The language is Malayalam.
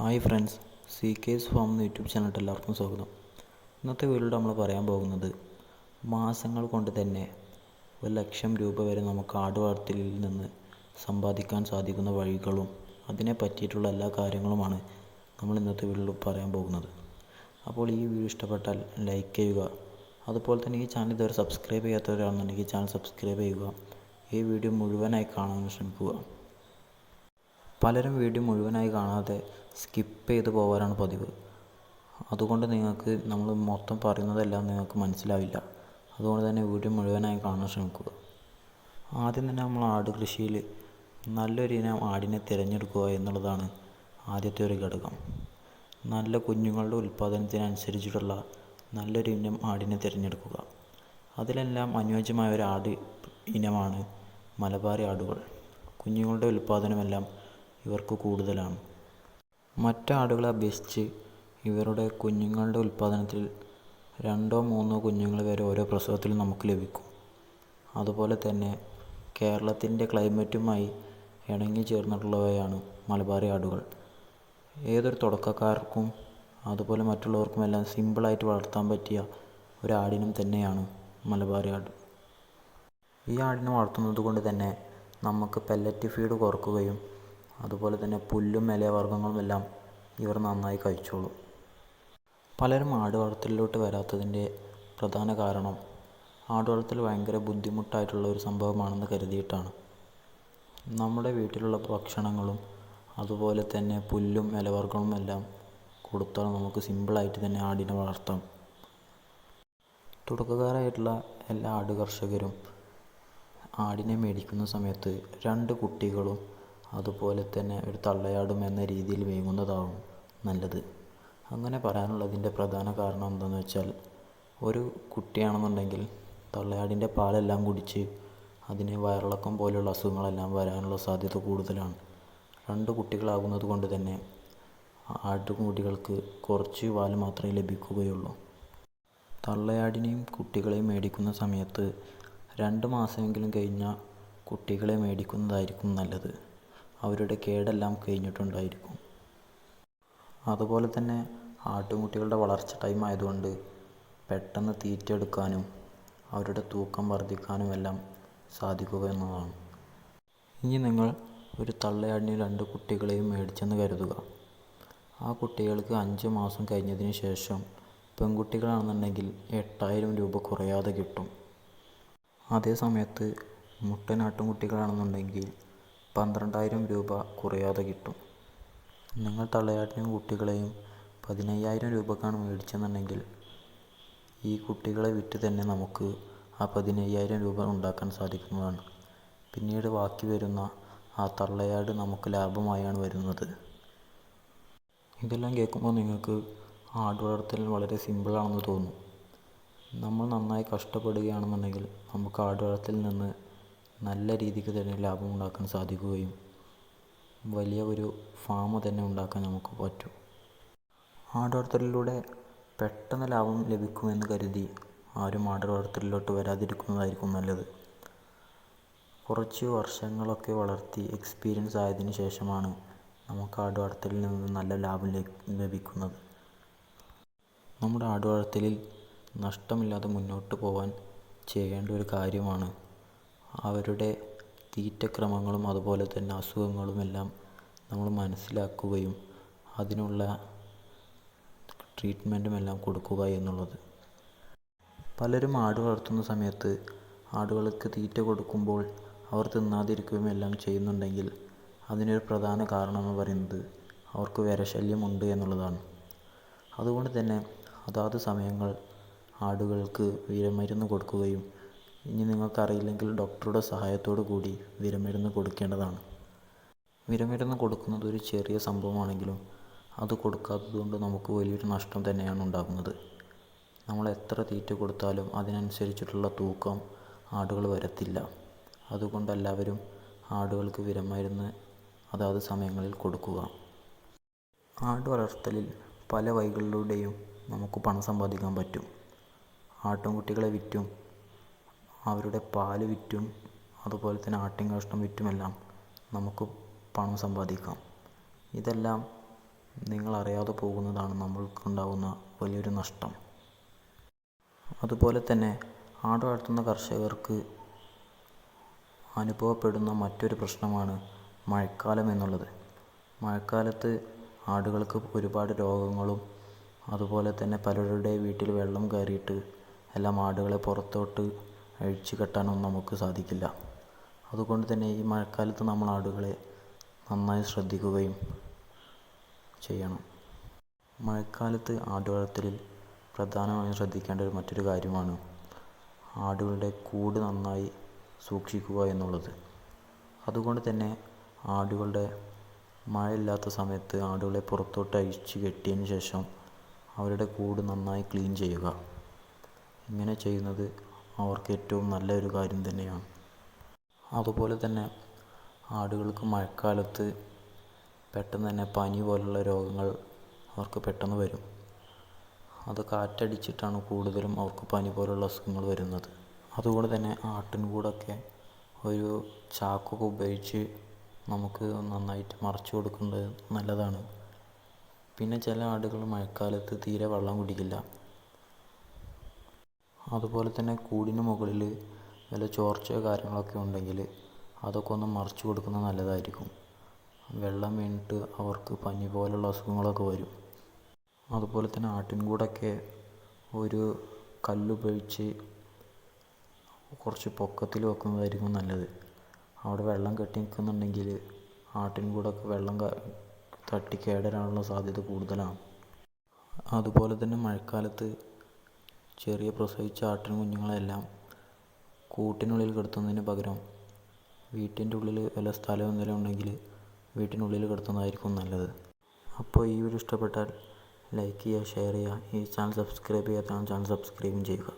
Hi friends C case farm എന്ന യൂട്യൂബ് ചാനലിട്ട് എല്ലാവർക്കും സ്വാഗതം. ഇന്നത്തെ വീഡിയോയിൽ നമ്മൾ പറയാൻ പോകുന്നത് മാസങ്ങൾ കൊണ്ട് തന്നെ ഒരു ലക്ഷം രൂപ വരെ നമുക്ക് ആട് വളർത്തലിൽ നിന്ന് സമ്പാദിക്കാൻ സാധിക്കുന്ന വഴികളും അതിനെ പറ്റിയിട്ടുള്ള എല്ലാ കാര്യങ്ങളുമാണ് നമ്മൾ ഇന്നത്തെ വീഡിയോയിൽ പറയാൻ പോകുന്നത്. അപ്പോൾ ഈ വീഡിയോ ഇഷ്ടപ്പെട്ടാൽ ലൈക്ക് ചെയ്യുക. അതുപോലെ തന്നെ ഈ ചാനൽ ഇതുവരെ സബ്സ്ക്രൈബ് ചെയ്യാത്തവരാണെന്നുണ്ടെങ്കിൽ ചാനൽ സബ്സ്ക്രൈബ് ചെയ്യുക. ഈ വീഡിയോ മുഴുവനായി കാണാൻ ശ്രമിക്കുക. പലരും വീഡിയോ മുഴുവനായി കാണാതെ സ്കിപ്പ് ചെയ്ത് പോകാനാണ് പതിവ്. അതുകൊണ്ട് നിങ്ങൾക്ക് നമ്മൾ മൊത്തം പറയുന്നതെല്ലാം നിങ്ങൾക്ക് മനസ്സിലാവില്ല. അതുകൊണ്ട് തന്നെ വീഡിയോ മുഴുവനായി കാണാൻ ശ്രമിക്കുക. ആദ്യം തന്നെ നമ്മൾ ആട് കൃഷിയിൽ നല്ലൊരു ഇനം ആടിനെ തിരഞ്ഞെടുക്കുക എന്നുള്ളതാണ് ആദ്യത്തെ ഒരു ഘടകം. നല്ല കുഞ്ഞുങ്ങളുടെ ഉൽപ്പാദനത്തിനനുസരിച്ചിട്ടുള്ള നല്ലൊരു ഇനം ആടിനെ തിരഞ്ഞെടുക്കുക. അതിലെല്ലാം അനുയോജ്യമായ ഒരു ആട് ഇനമാണ് മലബാറി ആടുകൾ. കുഞ്ഞുങ്ങളുടെ ഉൽപ്പാദനമെല്ലാം ഇവർക്ക് കൂടുതലാണ്. മറ്റ് ആടുകളെ അപേക്ഷിച്ച് ഇവരുടെ കുഞ്ഞുങ്ങളുടെ ഉൽപ്പാദനത്തിൽ രണ്ടോ മൂന്നോ കുഞ്ഞുങ്ങൾ വരെ ഓരോ പ്രസവത്തിൽ നമുക്ക് ലഭിക്കും. അതുപോലെ തന്നെ കേരളത്തിന്റെ ക്ലൈമറ്റുമായി ഇണങ്ങി ചേർന്നിട്ടുള്ളവയാണ് മലബാറി ആടുകൾ. ഏതൊരു തുടക്കക്കാർക്കും അതുപോലെ മറ്റുള്ളവർക്കും മറ്റുള്ളവർക്കുമെല്ലാം സിമ്പിളായിട്ട് വളർത്താൻ പറ്റിയ ഒരു ആടിനം തന്നെയാണ് മലബാറി ആട്. ഈ ആടിനെ വളർത്തുന്നത് കൊണ്ട് തന്നെ നമുക്ക് പെല്ലറ്റ് ഫീഡ് കുറക്കുകയും അതുപോലെ തന്നെ പുല്ലും ഇലവർഗങ്ങളും എല്ലാം ഇവർ നന്നായി കഴിച്ചോളും. പലരും ആട് വളർത്തലിലോട്ട് വരാത്തതിന്റെ പ്രധാന കാരണം ആട് വളർത്തൽ ഭയങ്കര ബുദ്ധിമുട്ടായിട്ടുള്ള ഒരു സംഭവമാണെന്ന് കരുതിയിട്ടാണ്. നമ്മുടെ വീട്ടിലുള്ള ഭക്ഷണങ്ങളും അതുപോലെ തന്നെ പുല്ലും ഇലവർഗങ്ങളും എല്ലാം കൊടുത്താൽ നമുക്ക് സിമ്പിളായിട്ട് തന്നെ ആടിനെ വളർത്താം. തുടക്കക്കാരായിട്ടുള്ള എല്ലാ ആട് കർഷകരും ആടിനെ മേടിക്കുന്ന സമയത്ത് രണ്ട് കുട്ടികളും അതുപോലെ തന്നെ ഒരു തള്ളയാടും എന്ന രീതിയിൽ വേങ്ങുന്നതാവും നല്ലത്. അങ്ങനെ പറയാനുള്ളതിന്റെ പ്രധാന കാരണം എന്താണെന്ന് വെച്ചാൽ ഒരു കുട്ടിയാണെന്നുണ്ടെങ്കിൽ തള്ളയാടിന്റെ പാലെല്ലാം കുടിച്ച് അതിന് വയറിളക്കം പോലെയുള്ള അസുഖങ്ങളെല്ലാം വരാനുള്ള സാധ്യത കൂടുതലാണ്. രണ്ട് കുട്ടികളാകുന്നത് കൊണ്ട് തന്നെ ആട്ടുകുട്ടികൾക്ക് കുറച്ച് പാൽ മാത്രമേ ലഭിക്കുകയുള്ളൂ. തള്ളയാടിനെയും കുട്ടികളെയും മേടിക്കുന്ന സമയത്ത് രണ്ട് മാസമെങ്കിലും കഴിഞ്ഞാൽ കുട്ടികളെ മേടിക്കുന്നതായിരിക്കും നല്ലത്. അവരുടെ കേടെല്ലാം കഴിഞ്ഞിട്ടുണ്ടായിരിക്കും. അതുപോലെ തന്നെ ആട്ടുകുട്ടികളുടെ വളർച്ച ടൈം ആയതുകൊണ്ട് പെട്ടെന്ന് തീറ്റ എടുക്കാനും അവരുടെ തൂക്കം വർദ്ധിക്കാനും എല്ലാം സാധിക്കുക എന്നതാണ്. ഇനി നിങ്ങൾ ഒരു തള്ളയാടിന് രണ്ട് കുട്ടികളെയും മേടിച്ചെന്ന് കരുതുക. ആ കുട്ടികൾക്ക് അഞ്ച് മാസം കഴിഞ്ഞതിന് ശേഷം പെൺകുട്ടികളാണെന്നുണ്ടെങ്കിൽ എട്ടായിരം രൂപ കുറയാതെ കിട്ടും. അതേ സമയത്ത് മുട്ടനാട്ടും കുട്ടികളാണെന്നുണ്ടെങ്കിൽ പന്ത്രണ്ടായിരം രൂപ കുറയാതെ കിട്ടും. നിങ്ങൾ തള്ളയാട്ടിനും കുട്ടികളെയും പതിനയ്യായിരം രൂപക്കാണ് മേടിച്ചെന്നുണ്ടെങ്കിൽ ഈ കുട്ടികളെ വിറ്റ് തന്നെ നമുക്ക് ആ പതിനയ്യായിരം രൂപ ഉണ്ടാക്കാൻ സാധിക്കുന്നതാണ്. പിന്നീട് ബാക്കി വരുന്ന ആ തള്ളയാട് നമുക്ക് ലാഭമായാണ് വരുന്നത്. ഇതെല്ലാം കേൾക്കുമ്പോൾ നിങ്ങൾക്ക് ആട് വളർത്തൽ വളരെ സിമ്പിളാണെന്ന് തോന്നും. നമ്മൾ നന്നായി കഷ്ടപ്പെടുകയാണെന്നുണ്ടെങ്കിൽ നമുക്ക് ആട് വളർത്തലിൽ നിന്ന് നല്ല രീതിക്ക് തന്നെ ലാഭം ഉണ്ടാക്കാൻ സാധിക്കുകയും വലിയ ഒരു ഫാം തന്നെ ഉണ്ടാക്കാൻ നമുക്ക് പറ്റും. ആട് വളർത്തലിലൂടെ പെട്ടെന്ന് ലാഭം ലഭിക്കുമെന്ന് കരുതി ആരും ആട് വളർത്തലിലോട്ട് വരാതിരിക്കുന്നതായിരിക്കും നല്ലത്. കുറച്ച് വർഷങ്ങളൊക്കെ വളർത്തി എക്സ്പീരിയൻസ് ആയതിനു ശേഷമാണ് നമുക്ക് ആട് വളർത്തലിൽ നിന്ന് നല്ല ലാഭം ലഭിക്കുന്നത്. നമ്മുടെ ആട് വളർത്തലിൽ നഷ്ടമില്ലാതെ മുന്നോട്ട് പോകാൻ ചെയ്യേണ്ട ഒരു കാര്യമാണ് അവരുടെ തീറ്റക്രമങ്ങളും അതുപോലെ തന്നെ അസുഖങ്ങളും എല്ലാം നമ്മൾ മനസ്സിലാക്കുകയും അതിനുള്ള ട്രീറ്റ്മെന്റും എല്ലാം കൊടുക്കുക എന്നുള്ളത്. പലരും ആട് വളർത്തുന്ന സമയത്ത് ആടുകൾക്ക് തീറ്റ കൊടുക്കുമ്പോൾ അവർ തിന്നാതിരിക്കുകയും എല്ലാം ചെയ്യുന്നുണ്ടെങ്കിൽ അതിനൊരു പ്രധാന കാരണം എന്ന് പറയുന്നത് അവർക്ക് വിരശല്യമുണ്ട് എന്നുള്ളതാണ്. അതുകൊണ്ട് തന്നെ അതാത് സമയങ്ങൾ ആടുകൾക്ക് വിരമരുന്ന് കൊടുക്കുകയും ഇനി നിങ്ങൾക്കറിയില്ലെങ്കിൽ ഡോക്ടറുടെ സഹായത്തോടു കൂടി വിരമരുന്ന് കൊടുക്കേണ്ടതാണ്. വിരമരുന്ന് കൊടുക്കുന്നത് ഒരു ചെറിയ സംഭവമാണെങ്കിലും അത് കൊടുക്കാത്തത് കൊണ്ട് നമുക്ക് വലിയൊരു നഷ്ടം തന്നെയാണ് ഉണ്ടാകുന്നത്. നമ്മൾ എത്ര തീറ്റ കൊടുത്താലും അതിനനുസരിച്ചിട്ടുള്ള തൂക്കം ആടുകൾ വരത്തില്ല. അതുകൊണ്ട് എല്ലാവരും ആടുകൾക്ക് വിരമരുന്ന് അതാത് സമയങ്ങളിൽ കൊടുക്കുക. ആട് വളർത്തലിൽ പല വഴികളിലൂടെയും നമുക്ക് പണം സമ്പാദിക്കാൻ പറ്റും. ആട്ടിൻകുട്ടികളെ വിറ്റും അവരുടെ പാൽ വിറ്റും അതുപോലെ തന്നെ ആട്ടിൻ കാഷ്ടം വിറ്റുമെല്ലാം നമുക്ക് പണം സമ്പാദിക്കാം. ഇതെല്ലാം നിങ്ങൾ അറിയാതെ പോകുന്നതാണ് നമ്മൾക്കുണ്ടാകുന്ന വലിയൊരു നഷ്ടം. അതുപോലെ തന്നെ ആട് വളർത്തുന്ന കർഷകർക്ക് അനുഭവപ്പെടുന്ന മറ്റൊരു പ്രശ്നമാണ് മഴക്കാലം എന്നുള്ളത്. മഴക്കാലത്ത് ആടുകൾക്ക് ഒരുപാട് രോഗങ്ങളും അതുപോലെ തന്നെ പലരുടെ വീട്ടിൽ വെള്ളം കയറിയിട്ട് എല്ലാം ആടുകളെ പുറത്തോട്ട് അഴിച്ചു കെട്ടാനൊന്നും നമുക്ക് സാധിക്കില്ല. അതുകൊണ്ട് തന്നെ ഈ മഴക്കാലത്ത് നമ്മൾ ആടുകളെ നന്നായി ശ്രദ്ധിക്കുകയും ചെയ്യണം. മഴക്കാലത്ത് ആടുവളർത്തലിൽ പ്രധാനമായും ശ്രദ്ധിക്കേണ്ട ഒരു മറ്റൊരു കാര്യമാണ് ആടുകളുടെ കൂട് നന്നായി സൂക്ഷിക്കുക എന്നുള്ളത്. അതുകൊണ്ട് തന്നെ ആടുകളുടെ മഴയില്ലാത്ത സമയത്ത് ആടുകളെ പുറത്തോട്ട് അഴിച്ചു കെട്ടിയതിന് ശേഷം അവരുടെ കൂട് നന്നായി ക്ലീൻ ചെയ്യുക. ഇങ്ങനെ ചെയ്യുന്നത് അവർക്ക് ഏറ്റവും നല്ലൊരു കാര്യം തന്നെയാണ്. അതുപോലെ തന്നെ ആടുകൾക്ക് മഴക്കാലത്ത് പെട്ടെന്ന് തന്നെ പനി പോലുള്ള രോഗങ്ങൾ അവർക്ക് പെട്ടെന്ന് വരും. അത് കാറ്റടിച്ചിട്ടാണ് കൂടുതലും അവർക്ക് പനി പോലുള്ള അസുഖങ്ങൾ വരുന്നത്. അതുകൊണ്ട് തന്നെ ആട്ടിൻകൂടൊക്കെ ഒരു ചാക്കൊക്കെ ഉപയോഗിച്ച് നമുക്ക് നന്നായിട്ട് മറച്ചു കൊടുക്കുന്നത് നല്ലതാണ്. പിന്നെ ചില ആടുകൾ മഴക്കാലത്ത് തീരെ വെള്ളം കുടിക്കില്ല. അതുപോലെ തന്നെ കൂടിന് മുകളിൽ വല്ല ചോർച്ചയോ കാര്യങ്ങളൊക്കെ ഉണ്ടെങ്കിൽ അതൊക്കെ ഒന്ന് മറിച്ച് കൊടുക്കുന്നത് നല്ലതായിരിക്കും. വെള്ളം വീണിട്ട് അവർക്ക് പനി പോലുള്ള അസുഖങ്ങളൊക്കെ വരും. അതുപോലെ തന്നെ ആട്ടിൻകൂടൊക്കെ ഒരു കല്ലുപയോഗിച്ച് കുറച്ച് പൊക്കത്തിൽ വെക്കുന്നതായിരിക്കും നല്ലത്. അവിടെ വെള്ളം കെട്ടി നിൽക്കുന്നുണ്ടെങ്കിൽ ആട്ടിൻകൂടൊക്കെ വെള്ളം തട്ടി കേടരാനുള്ള സാധ്യത കൂടുതലാണ്. അതുപോലെ തന്നെ മഴക്കാലത്ത് ചെറിയ പ്രസവിച്ച ആട്ടിൻ കുഞ്ഞുങ്ങളെല്ലാം കൂട്ടിനുള്ളിൽ കിടത്തുന്നതിന് പകരം വീട്ടിന്റെ ഉള്ളിൽ വല്ല സ്ഥലം എന്തെങ്കിലും ഉണ്ടെങ്കിൽ വീട്ടിനുള്ളിൽ കിടത്തുന്നതായിരിക്കും നല്ലത്. അപ്പോൾ ഈ വീഡിയോ ഇഷ്ടപ്പെട്ടാൽ ലൈക്ക് ചെയ്യുക ഷെയർ ചെയ്യുക. ഈ ചാനൽ സബ്സ്ക്രൈബ് ചെയ്യാത്തതാണ് ചാനൽ സബ്സ്ക്രൈബും ചെയ്യുക.